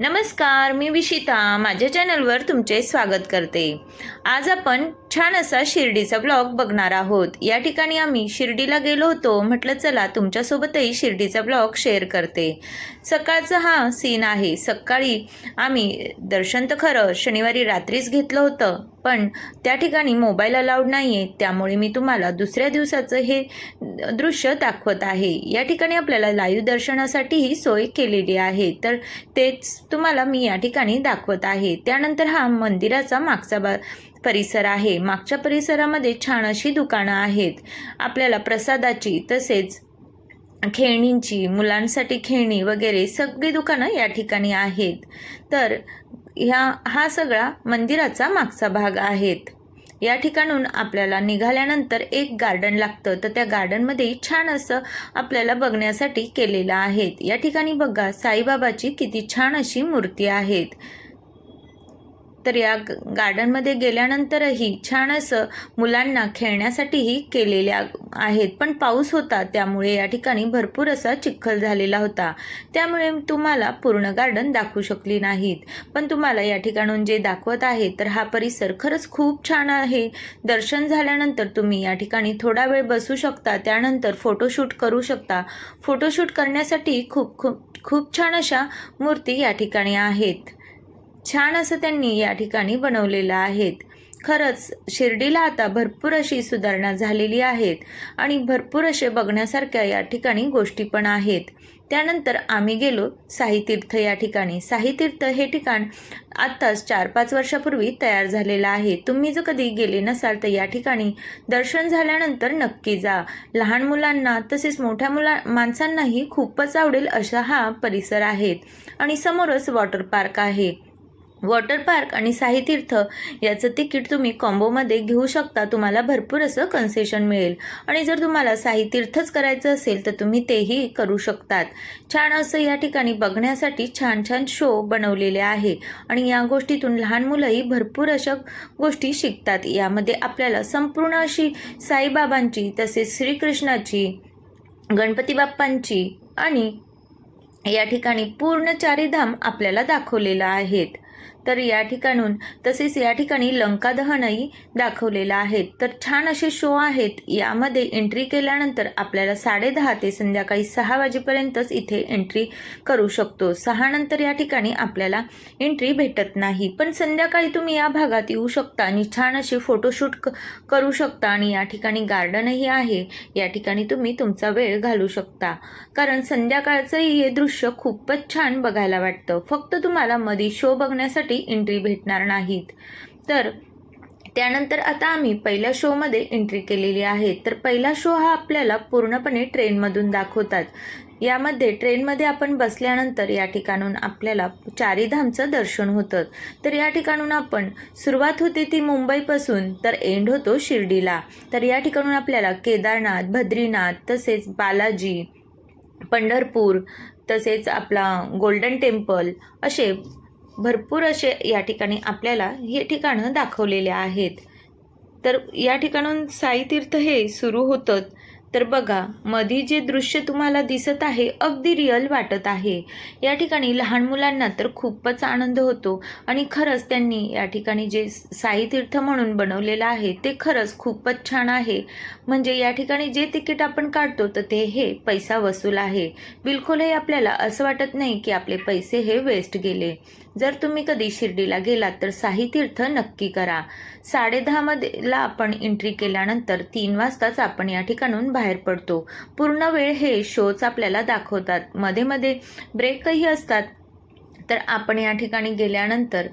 नमस्कार मी विशिता. माझ्या चॅनलवर तुमचे स्वागत करते. आज आपण छान असा शिर्डीचा ब्लॉग बघणार आहोत. या ठिकाणी आम्ही शिर्डीला गेलो होतो. म्हटलं चला तुमच्यासोबतही शिर्डीचा ब्लॉग शेअर करते. सकाळचा हा सीन आहे. सकाळी आम्ही दर्शन तर खरं शनिवारी रात्रीच घेतलं होतं पण त्या ठिकाणी मोबाईल अलाउड नाही आहे त्यामुळे मी तुम्हाला दुसऱ्या दिवसाचं हे दृश्य दाखवत आहे. या ठिकाणी आपल्याला लाईव्ह दर्शनासाठीही सोय केलेली आहे. तर तेच तुम्हाला मी या ठिकाणी दाखवत आहे. त्यानंतर हा मंदिराचा मागचा बा परिसर आहे. मागच्या परिसरामध्ये छान अशी दुकानं आहेत. आपल्याला प्रसादाची तसेच खेळणींची मुलांसाठी खेळणी वगैरे सगळी दुकानं या ठिकाणी आहेत. तर ह्या हा सगळा मंदिराचा मागचा भाग आहेत. या ठिकाणून आपल्याला निघाल्यानंतर एक गार्डन लागतं. तर त्या गार्डनमध्ये छान असं आपल्याला बघण्यासाठी केलेलं आहेत. या ठिकाणी बघा साईबाबाची किती छान अशी मूर्ती आहेत. तर या ग- गार्डनमध्ये गेल्यानंतरही छान असं मुलांना खेळण्यासाठीही केलेल्या आहेत. पण पाऊस होता त्यामुळे या ठिकाणी भरपूर असा चिखल झालेला होता. त्यामुळे तुम्हाला पूर्ण गार्डन दाखवू शकली नाहीत. पण तुम्हाला या ठिकाणून जे दाखवत आहे तर हा परिसर खरंच खूप छान आहे. दर्शन झाल्यानंतर तुम्ही या ठिकाणी थोडा वेळ बसू शकता त्यानंतर फोटोशूट करू शकता. फोटोशूट करण्यासाठी खूप खूप खूप छान अशा मूर्ती या ठिकाणी आहेत. छान असं त्यांनी या ठिकाणी बनवलेलं आहेत. खरंच शिर्डीला आता भरपूर अशी सुधारणा झालेली आहेत आणि भरपूर असे बघण्यासारख्या या ठिकाणी गोष्टी पण आहेत. त्यानंतर आम्ही गेलो साहितीर्थ या ठिकाणी. साहितीर्थ हे ठिकाण आत्ताच चार पाच वर्षापूर्वी तयार झालेलं आहे. तुम्ही जर कधी गेले नसाल तर या ठिकाणी दर्शन झाल्यानंतर नक्की जा. लहान मुलांना तसेच मोठ्या मुला माणसांनाही खूपच आवडेल असा हा परिसर आहे आणि समोरच वॉटर पार्क आहे. वॉटर पार्क आणि साईतीर्थ याचं तिकीट तुम्ही कॉम्बोमध्ये घेऊ शकता. तुम्हाला भरपूर असं कन्सेशन मिळेल. आणि जर तुम्हाला साईतीर्थच करायचं असेल तर तुम्ही तेही करू शकतात. छान असं या ठिकाणी बघण्यासाठी छान छान शो बनवलेले आहे. आणि या गोष्टीतून लहान मुलंही भरपूर अशा गोष्टी शिकतात. यामध्ये आपल्याला संपूर्ण अशी साईबाबांची तसेच श्रीकृष्णाची गणपती बाप्पांची आणि या ठिकाणी पूर्ण चारीधाम आपल्याला दाखवलेलं आहेत. तर या ठिकाणून तसेच या ठिकाणी लंका दहनही दाखवलेलं आहे. तर छान असे शो आहेत. यामध्ये एंट्री केल्यानंतर आपल्याला साडेदहा ते संध्याकाळी सहा वाजेपर्यंतच इथे एंट्री करू शकतो. सहा नंतर या ठिकाणी आपल्याला एंट्री भेटत नाही. पण संध्याकाळी तुम्ही या भागात येऊ शकता आणि छान असे फोटोशूट क करू शकता आणि या ठिकाणी गार्डनही आहे. या ठिकाणी तुम्ही तुमचा वेळ घालू शकता. कारण संध्याकाळचंही हे दृश्य खूपच छान बघायला वाटतं. फक्त तुम्हाला मध्ये शो बघण्यासाठी एंट्री भेटणार नाहीत. तर त्यानंतर आता आम्ही पहिल्या शोमध्ये एंट्री केलेली आहे. तर पहिला शो हा आपल्याला पूर्णपणे ट्रेनमधून दाखवतात. यामध्ये ट्रेनमध्ये आपण बसल्यानंतर या ठिकाणून आपल्याला चारीधामचं दर्शन होतं. तर या ठिकाणून आपण सुरुवात होते ती मुंबईपासून तर एंड होतो शिर्डीला. तर या ठिकाणून आपल्याला केदारनाथ बद्रीनाथ तसेच बालाजी पंढरपूर तसेच आपला गोल्डन टेम्पल असे भरपूर असे या ठिकाणी आपल्याला हे ठिकाणं दाखवलेले आहेत. तर या ठिकाणून साईतीर्थ हे सुरू होतं. तर बघा मधी जे दृश्य तुम्हाला दिसत आहे अगदी रिअल वाटत आहे. या ठिकाणी लहान मुलांना तर खूपच आनंद होतो. आणि खरंच त्यांनी या ठिकाणी जे साईतीर्थ म्हणून बनवलेलं आहे ते खरंच खूपच छान आहे. म्हणजे या ठिकाणी जे तिकीट आपण काढतो तर ते हे पैसा वसूल आहे. बिलकुलही आपल्याला असं वाटत नाही की आपले पैसे हे वेस्ट गेले. जर तुम्ही कधी शिर्डीला गेलात तर साईतीर्थ नक्की करा. साडेदहामध्येला आपण एंट्री केल्यानंतर तीन वाजताच आपण या ठिकाणून बाहेर पडतो. पूर्ण वेळ हे शोच आपल्याला दाखवतात. मध्ये मध्ये ब्रेकही असतात. तर आपण या ठिकाणी गेल्यानंतर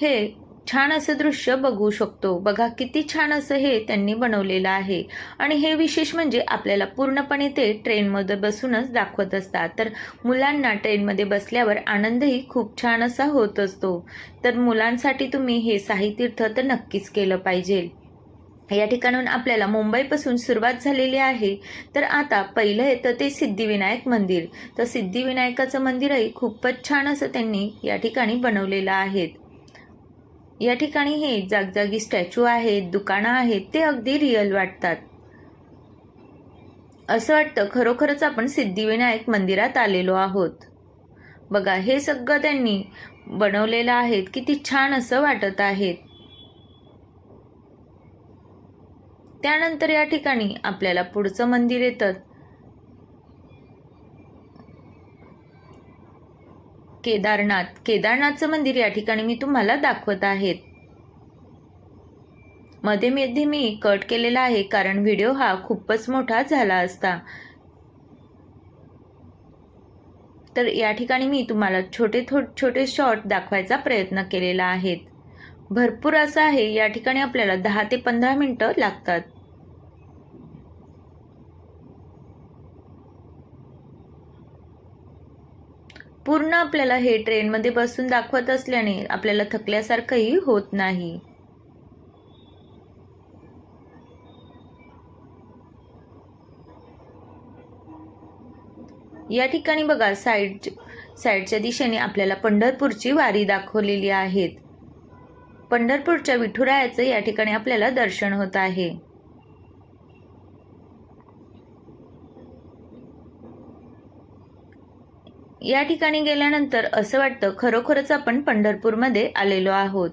हे छान असं दृश्य बघू शकतो. बघा किती छान असं हे त्यांनी बनवलेलं आहे. आणि हे विशेष म्हणजे आपल्याला पूर्णपणे ते ट्रेनमध्ये बसूनच दाखवत असतात. तर मुलांना ट्रेनमध्ये बसल्यावर आनंदही खूप छान असा होत असतो. तर मुलांसाठी तुम्ही हे साहितीर्थ तर नक्कीच केलं पाहिजे. या ठिकाणून आपल्याला मुंबईपासून सुरुवात झालेली आहे. तर आता पहिलं येतं ते सिद्धिविनायक मंदिर. तर सिद्धिविनायकाचं मंदिरही खूपच छान असं त्यांनी या ठिकाणी बनवलेलं आहेत या ठिकाणी हे जागजागी स्टॅच्यू आहेत दुकानं आहेत ते अगदी रिअल वाटतात. असं वाटतं खरोखरच आपण सिद्धिविनायक मंदिरात आलेलो आहोत. बघा हे सगळं त्यांनी बनवलेलं आहेत किती छान असं वाटत आहेत. त्यानंतर या ठिकाणी आपल्याला पुढचं मंदिर येतं. केदारनाथ. केदारनाथचं मंदिर या ठिकाणी मी तुम्हाला दाखवत आहेत. मध्ये मध्ये मी कट केलेला आहे कारण व्हिडिओ हा खूपच मोठा झाला असता. तर या ठिकाणी मी तुम्हाला छोटे थो छोटे शॉर्ट दाखवायचा प्रयत्न केलेला आहे. भरपूर असं आहे या ठिकाणी आपल्याला दहा ते पंधरा मिनटं लागतात. पूर्ण आपल्याला हे ट्रेनमध्ये बसून दाखवत असल्याने आपल्याला थकल्यासारखंही होत नाही. या ठिकाणी बघा साईड साईडच्या दिशेने आपल्याला पंढरपूरची वारी दाखवलेली आहेत. पंढरपूरच्या विठुरायाचं या ठिकाणी आपल्याला दर्शन होत आहे. या ठिकाणी गेल्यानंतर असं वाटतं खरोखरच आपण पंढरपूरमध्ये आलेलो आहोत.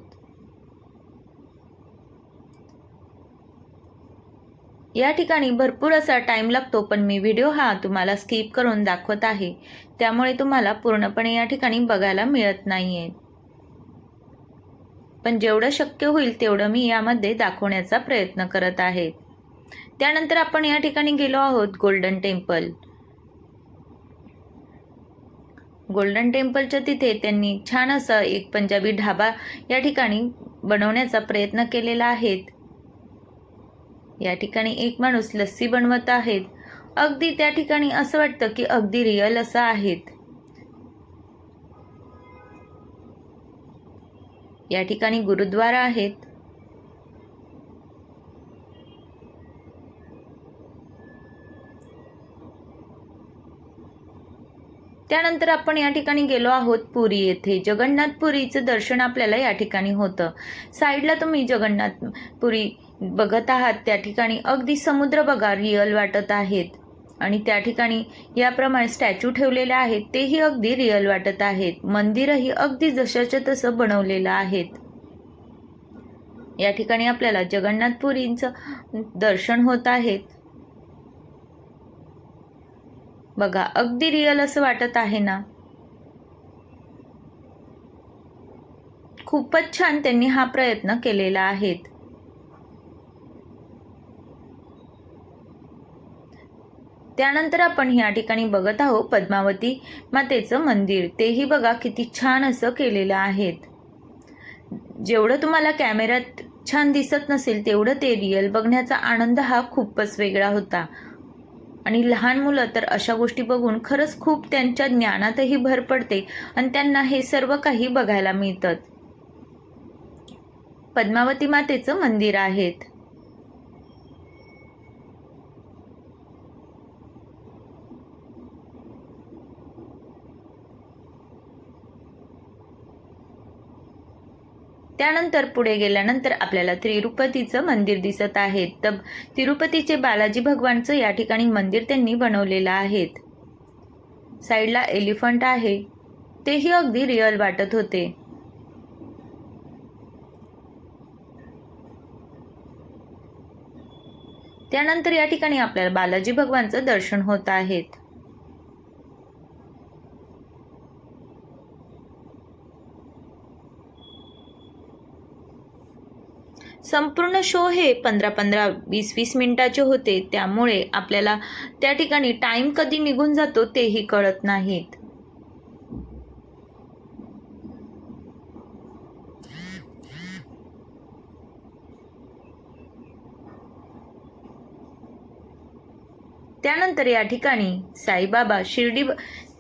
या ठिकाणी भरपूर असा टाईम लागतो पण मी व्हिडिओ हा तुम्हाला स्किप करून दाखवत आहे. त्यामुळे तुम्हाला पूर्णपणे या ठिकाणी बघायला मिळत नाहीये. पण जेवढं शक्य होईल तेवढं मी यामध्ये दाखवण्याचा प्रयत्न करत आहे. त्यानंतर आपण या ठिकाणी गेलो आहोत गोल्डन टेम्पल गोल्डन टेम्पलच्या तिथे त्यांनी छान असं एक पंजाबी ढाबा या ठिकाणी बनवण्याचा प्रयत्न केलेला आहेत. या ठिकाणी एक माणूस लस्सी बनवत आहेत. अगदी त्या ठिकाणी असं वाटतं की अगदी रिअल असं आहेत. या ठिकाणी गुरुद्वारा आहेत. त्यानंतर आपण या ठिकाणी गेलो आहोत पुरी येथे. जगन्नाथपुरीचं दर्शन आपल्याला या ठिकाणी होतं. साईडला तुम्ही जगन्नाथ पुरी बघत आहात. त्या ठिकाणी अगदी समुद्र बघा रिअल वाटत आहेत. आणि त्या ठिकाणी याप्रमाणे स्टॅच्यू ठेवलेले आहेत. तेही अगदी रिअल वाटत आहेत. मंदिरही अगदी जशाच्या तसं बनवलेलं आहेत. या ठिकाणी आपल्याला जगन्नाथपुरींचं दर्शन होत आहेत बघा अगदी रिअल असं वाटत आहे ना? खूपच छान त्यांनी हा प्रयत्न केलेला आहेत. त्यानंतर आपण या ठिकाणी बघत आहोत पद्मावती मातेचं मंदिर. तेही बघा किती छान असं केलेलं आहेत. जेवढं तुम्हाला कॅमेऱ्यात छान दिसत नसेल तेवढं ते रिअल बघण्याचा आनंद हा खूपच वेगळा होता. आणि लहान मुलं तर अशा गोष्टी बघून खरंच खूप त्यांच्या ज्ञानातही भर पडते आणि त्यांना हे सर्व काही बघायला मिळतं पद्मावती मातेचं मंदिर आहेत. त्यानंतर पुढे गेल्यानंतर आपल्याला तिरुपतीचं मंदिर दिसत आहे. तर तिरुपतीचे बालाजी भगवानचं या ठिकाणी मंदिर त्यांनी बनवलेलं आहे साईडला एलिफंट आहे. तेही अगदी रिअल वाटत होते. त्यानंतर या ठिकाणी आपल्याला बालाजी भगवानचं दर्शन होत आहेत संपूर्ण शो हे पंधरा पंधरा वीस वीस मिनिटाचे होते. त्यामुळे आपल्याला त्या ठिकाणी टाईम कधी निघून जातो तेही कळत नाहीत. त्यानंतर या ठिकाणी साईबाबा शिर्डी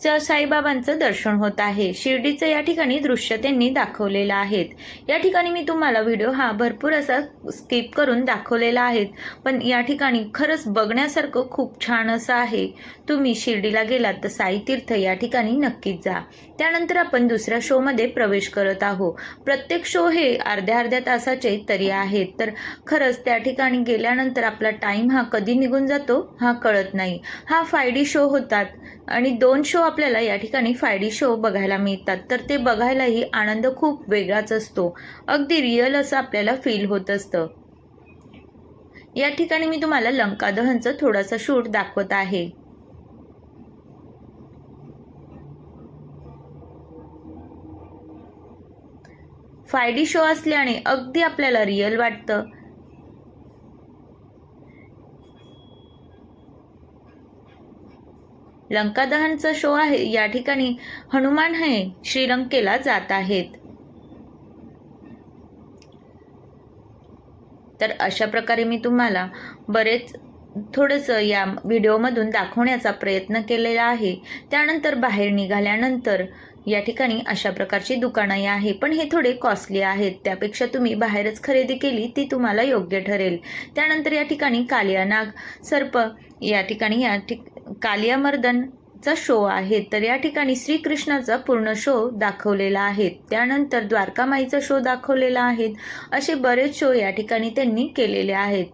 साईबाबांचं दर्शन होत आहे. शिर्डीचं या ठिकाणी दृश्य त्यांनी दाखवलेलं आहेत. या ठिकाणी मी तुम्हाला व्हिडिओ हा भरपूर असा स्किप करून दाखवलेला आहे. पण या ठिकाणी खरंच बघण्यासारखं खूप छान असं आहे. तुम्ही शिर्डीला गेलात तर साई तीर्थ या ठिकाणी नक्कीच जा. त्यानंतर आपण दुसऱ्या शोमध्ये प्रवेश करत आहोत. प्रत्येक शो हे अर्ध्या अर्ध्या तासाचे तरी आहेत. तर खरंच त्या ठिकाणी गेल्यानंतर आपला टाईम हा कधी निघून जातो? हा कळत नाही. हा फाय डी शो होतात आणि दोन शो आपल्याला या ठिकाणी फायडी शो बघायला मिळतात. तर ते बघायलाही आनंद खूप वेगळाच असतो. अगदी रिअल असं आपल्याला फील होत असतं. या ठिकाणी मी तुम्हाला लंका दहनचं थोडासा शूट दाखवत आहे. फायडी शो असल्याने अगदी आपल्याला रिअल वाटतं. लंका दहनचा शो आहे. या ठिकाणी हनुमान हे श्रीलंकेला जात आहेत. तर अशा प्रकारे मी तुम्हाला बरेच थोडंसं या व्हिडिओमधून दाखवण्याचा प्रयत्न केलेला आहे. त्यानंतर बाहेर निघाल्यानंतर या ठिकाणी अशा प्रकारची दुकानं आहे. पण हे थोडे कॉस्टली आहेत. त्यापेक्षा तुम्ही बाहेरच खरेदी केली ती तुम्हाला योग्य ठरेल. त्यानंतर या ठिकाणी कालिया नाग सर्प या ठिकाणी या ठिक कालिया मर्दनचा शो आहे. तर या ठिकाणी श्रीकृष्णाचा पूर्ण शो दाखवलेला आहे. त्यानंतर द्वारकामाईचा शो दाखवलेला आहे. असे बरेच शो या ठिकाणी त्यांनी केलेले आहेत.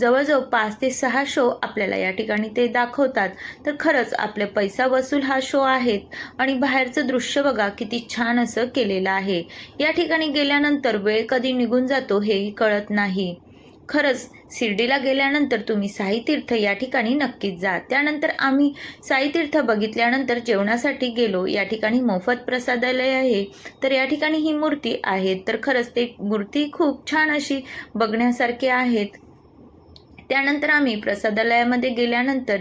जवळजवळ पाच ते सहा शो आपल्याला या ठिकाणी ते दाखवतात. तर खरंच आपले पैसा वसूल हा शो आहेत आणि बाहेरचं दृश्य बघा किती छान असं केलेलं आहे. या ठिकाणी गेल्यानंतर वेळ कधी निघून जातो हेही कळत नाही. खरंच शिर्डीला गेल्यानंतर तुम्ही साईतीर्थ या ठिकाणी नक्कीच जा. त्यानंतर आम्ही साईतीर्थ बघितल्यानंतर जेवणासाठी गेलो. या ठिकाणी मोफत प्रसादालय आहे. तर या ठिकाणी ही मूर्ती आहे तर खरंच ते मूर्ती खूप छान अशी बघण्यासारखी आहेत. त्यानंतर आम्ही प्रसादालयामध्ये गेल्यानंतर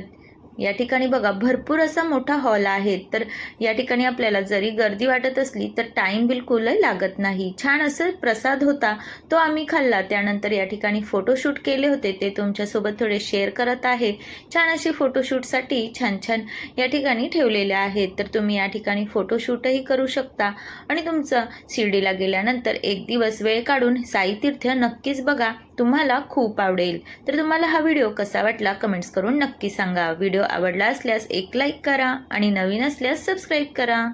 या ठिकाणी बघा भरपूर असा मोठा हॉल आहे. तर या ठिकाणी आपल्याला जरी गर्दी वाटत असली तर टाईम बिलकुलही लागत नाही. छान असं प्रसाद होता तो आम्ही खाल्ला. त्यानंतर या ठिकाणी फोटोशूट केले होते. ते तुमच्यासोबत थोडे शेअर करत आहे. छान असे फोटोशूटसाठी छान छान या ठिकाणी ठेवलेले आहेत. तर तुम्ही या ठिकाणी फोटोशूटही करू शकता. आणि तुमचं शिर्डीला गेल्यानंतर एक दिवस वेळ काढून साईतीर्थ नक्कीच बघा. तुम्हाला खूप आवडेल. तर तुम्हाला हा व्हिडिओ कसा वाटला कमेंट्स करून नक्की सांगा. व्हिडिओ आवडला असल्यास एक लाईक करा आणि नवीन असल्यास सबस्क्राईब करा.